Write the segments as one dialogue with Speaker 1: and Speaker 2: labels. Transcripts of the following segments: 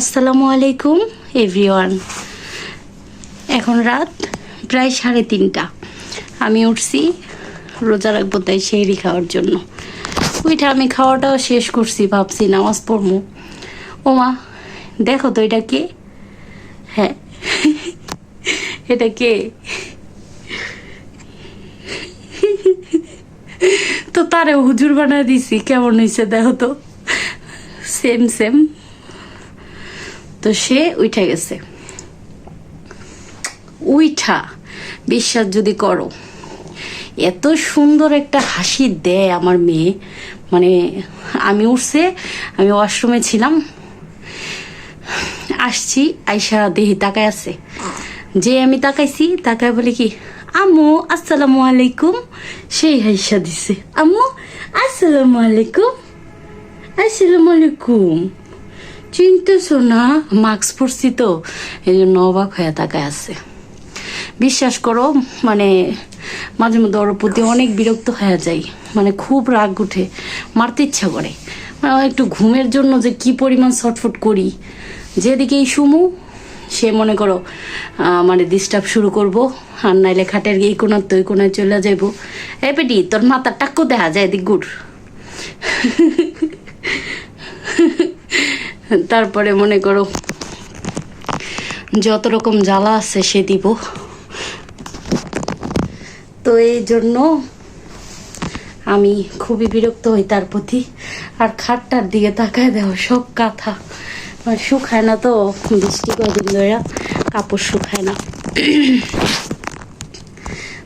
Speaker 1: আসসালামু আলাইকুম, এভরিওয়ান। এখন রাত প্রায় সাড়ে তিনটা। আমি উঠছি, রোজা রাখব তাই সেহরি খাওয়ার জন্য। ওইটা আমি খাওয়াটাও শেষ করছি, ভাবছি নামাজ পড়ব। ওমা, দেখো তো এটা কে? হ্যাঁ এটা কে? তো তারে হুজুর বানায় দিছি, কেমন হয়েছে দেখো তো? সেম সেম তো সে উঠে গেছে। উইঠা, বিশ্বাস যদি করো। এত সুন্দর একটা হাসি দেয় আমার মেয়ে। মানে আমি উঠছে, আমি ওয়াশরুমে ছিলাম। আসছি, আইসা দেহি তাকায় আছে। যে আমি তাকাইছি, তাকায় বলে কি, আম্মু, আসসালামু আলাইকুম। সেই হাইসা দিছে, আম্মু, আসসালামু আলাইকুম। আসসালামু আলাইকুম। চিনতেছো না? মাস্ক পরছি তো, এই জন্য অবাক হয়ে তাকায় আছে। বিশ্বাস করো মানে মাঝে মধ্যে ওর প্রতি অনেক বিরক্ত হয়ে যাই। মানে খুব রাগ উঠে, মারতে ইচ্ছা করে। মানে একটু ঘুমের জন্য যে কি পরিমাণ ছটফট করি। যেদিকেই শুমু সে মনে করো মানে ডিস্টার্ব শুরু করব, আর নাইলে খাটের এই কোনার তো ওই কোনায় চলে যাইব। এ পেটি, তোর মাথার টাক্কো দেখা যায়, এদিক গুড় তারপরে মনে করো যত রকম জ্বালা আছে সে দিব। তো এই জন্য আমি খুবই বিরক্ত হই তার প্রতি। আর খাটটার দিকে তাকায় দেওয়া সব কাঁথা। মানে শুকায় না তো, বৃষ্টি কদিন ধরে কাপড় শুকায় না।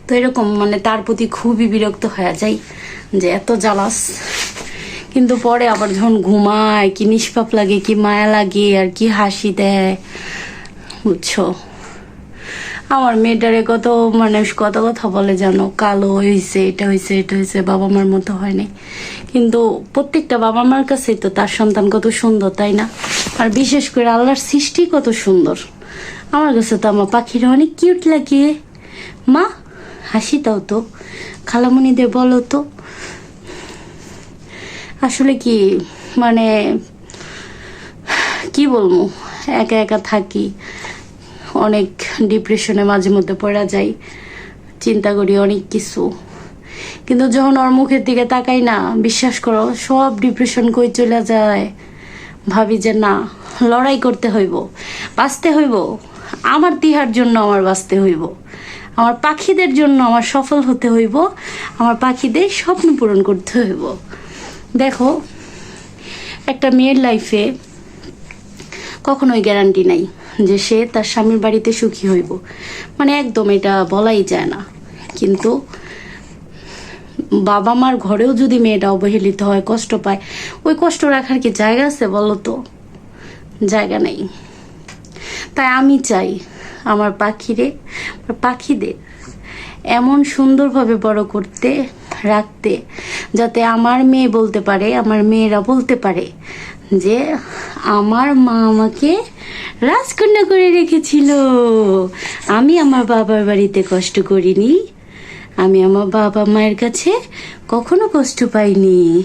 Speaker 1: তো এরকম মানে তার প্রতি খুবই বিরক্ত হয়ে যাই যে এত জ্বালাস। কিন্তু পরে আবার যখন ঘুমায়, কি নিষ্পাপ লাগে, কি মায়া লাগে, আর কি হাসি দেয়, বুঝছ? আমার মেয়েটারে কত মানুষ কত কথা বলে জানো? কালো হয়েছে এটা হয়েছে এটা হয়েছে বাবা মার মতো হয়নি কিন্তু প্রত্যেকটা বাবা মার কাছে তো তার সন্তান কত সুন্দর, তাই না? আর বিশেষ করে আল্লাহর সৃষ্টি কত সুন্দর। আমার কাছে তো আমার পাখিরা অনেক কিউট লাগে। মা, হাসি দাও তো। খালামণিদের বলো তো। আসলে কি মানে কি বলব, একা একা থাকি, অনেক ডিপ্রেশনে মাঝে মধ্যে পড়া যাই চিন্তা করি অনেক কিছু। কিন্তু যখন ওর মুখের দিকে তাকাই না, বিশ্বাস করো, সব ডিপ্রেশন কই চলে যায়। ভাবি যে না, লড়াই করতে হইব, বাঁচতে হইব। আমার তিহার জন্য আমার বাঁচতে হইব। আমার পাখিদের জন্য আমার সফল হতে হইব। আমার পাখিদের স্বপ্ন পূরণ করতে হইব। দেখো, একটা মেয়ের লাইফে কখনোই গ্যারান্টি নাই যে সে তার স্বামীর বাড়িতে সুখী হইব। মানে একদম এটা বলাই যায় না। কিন্তু বাবা মার ঘরেও যদি মেয়েটা অবহেলিত হয়, কষ্ট পায়, ওই কষ্ট রাখার কি জায়গা আছে বলো তো? জায়গা নেই। তাই আমি চাই আমার পাখিরে, পাখিদের এমন সুন্দরভাবে বড় করতে রাখতে, যাতে আমার মেয়ে বলতে পারে, আমার মেয়েরা বলতে পারে যে আমার মা আমাকে রাজকন্যা করে রেখেছিল। আমি আমার বাবার বাড়িতে কষ্ট করিনি। আমি আমার বাবা মায়ের কাছে কখনো কষ্ট পাইনি।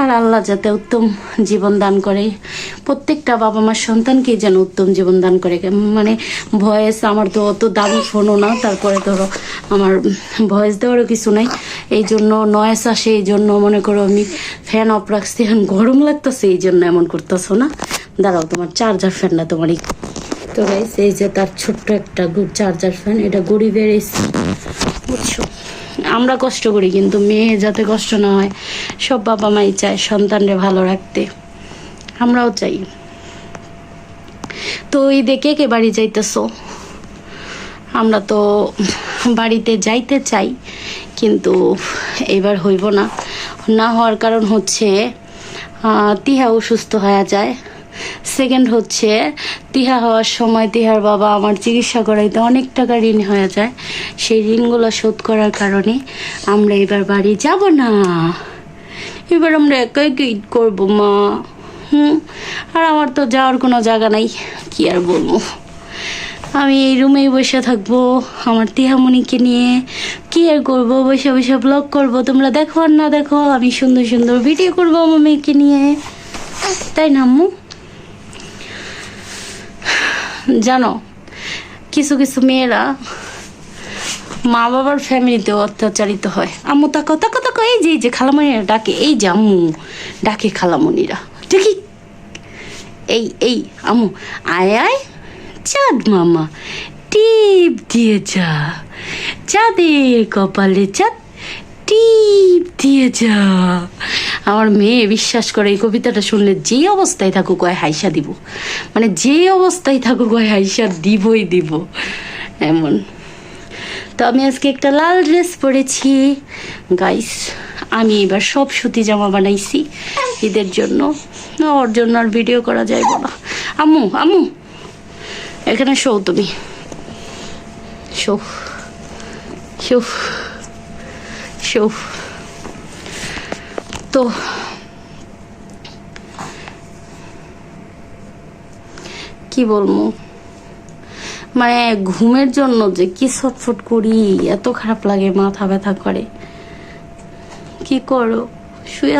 Speaker 1: আর আল্লাহ যাতে উত্তম জীবন দান করে। প্রত্যেকটা বাবা মার সন্তানকে যেন উত্তম জীবন দান করে। মানে ভয়েস আমার তো অত দামি ফোনও না, তারপরে ধরো আমার ভয়েস দেওয়ারও কিছু নাই। এই জন্য নয়েস আসে, এই জন্য মনে করো আমি ফ্যান অফ রাখছি, এখন গরম লাগতেছে, এই জন্য এমন করতেছো না? দাঁড়াও, তোমার চার্জার ফ্যানটা তোমার এই তো গাইস এই যে তার ছোট্ট একটা চার্জার ফ্যান এটা গরিবের এসি বুঝছ? আমরা কষ্ট করি, কিন্তু মেয়ে যাতে কষ্ট না হয়, সব বাবা মাই চায় সন্তানরে ভালো রাখতে। আমরাও চাই। তো এই দেখে কে বাড়ি যাইতেছো? আমরা তো বাড়িতে যাইতে চাই, কিন্তু এবার হইব না। না হওয়ার কারণ হচ্ছে তিহা অসুস্থ হয়ে যায়। সেকেন্ড হচ্ছে, তিহা হওয়ার সময় তিহার বাবা আমার চিকিৎসা করাইতে অনেক টাকা ঋণ হয়ে যায়। সেই ঋণগুলো শোধ করার কারণে আমরা এবার বাড়ি যাব না। এবার আমরা একা একা ঈদ করব, মা? হুম, আর আমার তো যাওয়ার কোনো জায়গা নাই, কি আর বলব? আমি এই রুমেই বসে থাকব, আমার তিহামণিকে নিয়ে। কি আর করব? বসে বসে ব্লগ করব, তোমরা দেখো আর না দেখো, আমি সুন্দর সুন্দর ভিডিও করব আমার মেয়েকে নিয়ে। তাই না, আম্মু? জানো, কিছু কিছু মেয়েরা মা বাবার ফ্যামিলিতে অত্যাচারিত হয়। আম্মু, তাকাও তাকাও তাকাও, এই যে যে, খালামণিরা ডাকে, এই যে আম্মু, ডাকে খালামণিরা। দেখি, এই এই, আম্মু, আয় আয়, চাঁদ মামা, টিপ দিয়ে যা, চাঁদের কপালে চাঁদ, টিপ দিয়ে যা। আমার মেয়ে বিশ্বাস করে এই কবিতাটা শুনলে যে অবস্থায় থাকুক হয় হাইসা দিব। মানে যে অবস্থায় থাকুক হয় হাইসা দিবই দিব। এমন। তো আমি আজকে একটা লাল ড্রেস পরেছি। গাইস আমি এবার সব সুতি জামা বানাইছি। ঈদের জন্য। ওর জন্য আর ভিডিও করা যাইব না। আম্মু আম্মু! এখানে শো তুমি। শো। শো। শো। তো কি বলব? মানে ঘুমের জন্য যে কি ছটফট করি, এত খারাপ লাগে, মাথা ব্যথা করে। কি করো? শুয়ে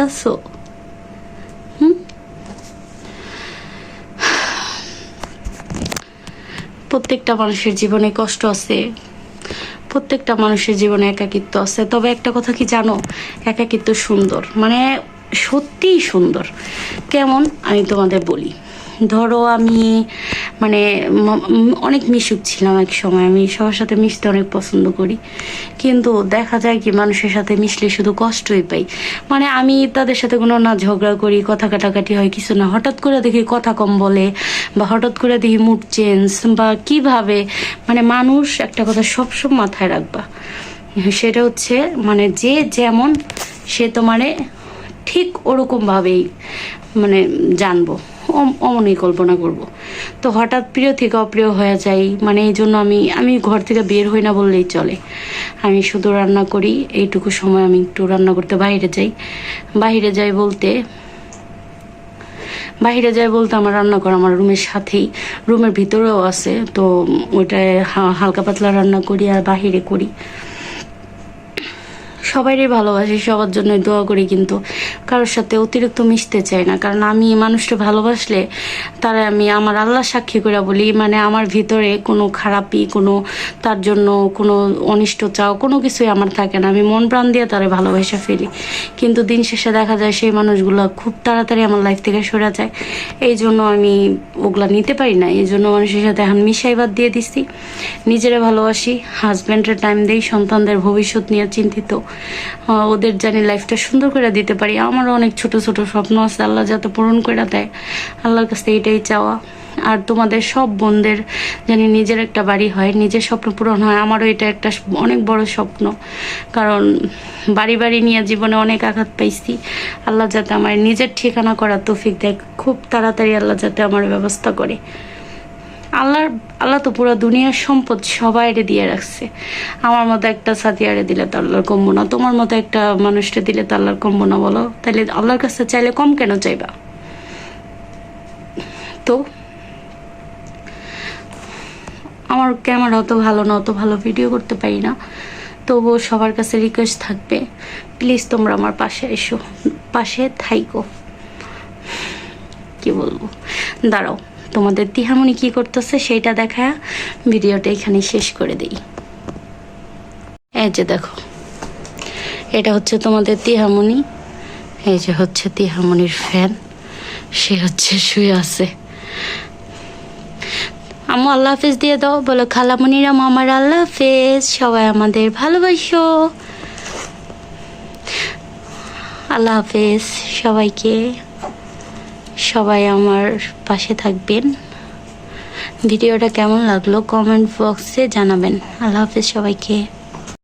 Speaker 1: হুম? প্রত্যেকটা মানুষের জীবনে কষ্ট আছে। প্রত্যেকটা মানুষের জীবনে একাকিত্ব আছে। তবে একটা কথা কি জানো? একাকিত্ব সুন্দর। মানে সত্যিই সুন্দর। কেমন? আমি তোমাদের বলি। ধরো আমি মানে অনেক মিশুক ছিলাম এক সময়। আমি সবার সাথে মিশতে অনেক পছন্দ করি। কিন্তু দেখা যায় কি, মানুষের সাথে মিশলে শুধু কষ্টই পাই। মানে আমি তাদের সাথে কোনো না ঝগড়া করি, কথা কাটাকাটি হয়, কিছু না। হঠাৎ করে দেখি কথা কম বলে, বা হঠাৎ করে দেখি মুড চেঞ্জ বা কীভাবে মানে মানুষ একটা কথা সবসময় মাথায় রাখবা। সেটা হচ্ছে মানে যে যেমন সে তোমারে ঠিক ওরকমভাবেই মানে জানব, অম- অমনই কল্পনা করব। তো হঠাৎ প্রিয় থেকে অপ্রিয় হয়ে যাই মানে এই জন্য আমি আমি ঘর থেকে বের হই না বললেই চলে। আমি শুধু রান্না করি, এইটুকু সময় আমি একটু রান্না করতে বাইরে যাই। বাইরে যাই বলতে, বাইরে যাই বলতে আমার রান্না করা আমার রুমের সাথেই, রুমের ভিতরেও আছে। তো ওইটায় হালকা পাতলা রান্না করি আর বাহিরে করি। সবাইরই ভালোবাসি, সবার জন্য দোয়া করি কিন্তু কারোর সাথে অতিরিক্ত মিশতে চাই না। কারণ আমি মানুষটা ভালোবাসলে তারা আমি আমার আল্লাহ সাক্ষী করে বলি মানে আমার ভিতরে কোনো খারাপই, কোনো তার জন্য কোনো অনিষ্ট চাও কোনো কিছুই আমার থাকে না। আমি মন প্রাণ দিয়ে তারা ভালোবাসা ফেলি। কিন্তু দিন শেষে দেখা যায় সেই মানুষগুলো খুব তাড়াতাড়ি আমার লাইফ থেকে সরে যায়। এই জন্য আমি ওগুলা নিতে পারি না। এই জন্য মানুষের সাথে এখন মিশাই বাদ দিয়ে দিছি। নিজেরা ভালোবাসি হাজব্যান্ডের টাইম দেই, সন্তানদের ভবিষ্যৎ নিয়ে চিন্তিত। ওদের জানি লাইফটা সুন্দর করে দিতে পারি। আমারও অনেক ছোট ছোট স্বপ্ন আছে। আল্লাহ যাতে পূরণ করে দেয়। আল্লাহর কাছে এটাই চাওয়া। আর তোমাদের সব বোনদের জানি নিজের একটা বাড়ি হয়, নিজের স্বপ্ন পূরণ হয়। আমারও এটা একটা অনেক বড় স্বপ্ন। কারণ বাড়ি বাড়ি নিয়ে জীবনে অনেক আঘাত পাইছি। আল্লাহ যাতে আমার নিজের ঠিকানা করার তৌফিক দেয়। খুব তাড়াতাড়ি আল্লাহ যাতে আমার ব্যবস্থা করে। আল্লাহর, আল্লাহ তো পুরো দুনিয়ার সম্পদ সবাইরে দিয়ে রাখছে। আমার মতো একটা সাথিয়ারে দিলে তো আল্লাহর কমবো না, তোমার মতো একটা মানুষটা দিলে তো আল্লাহর কমবো না বলো। তাহলে আল্লাহর কাছে চাইলে কম কেন চাইবা? তো, আমার ক্যামেরা অত ভালো না, অত ভালো ভিডিও করতে পারি না। তবুও সবার কাছে রিকোয়েস্ট থাকবে প্লিজ তোমরা আমার পাশে এসো, পাশে থাইকো। কি বলব? দাঁড়াও। তোমাদের তিহামণি কি করতেছে সেইটা দেখা ভিডিওটা এখানে শেষ করে দেই। এই যে দেখো, এটা হচ্ছে তোমাদের তিহামণি এই যে হচ্ছে তিহামণির ফ্যান, সে হচ্ছে শুয়ে আছে। আম্মু আল্লাহ হাফেজ দিয়ে দাও, বলো খালামণিরা মামার আল্লাহ হাফেজ, সবাই আমাদের ভালোবাসো। আল্লাহ হাফেজ সবাইকে। সবাই আমার পাশে থাকবেন। ভিডিওটা কেমন লাগল? কমেন্ট বক্সে জানাবেন। আল্লাহ হাফেজ সবাইকে।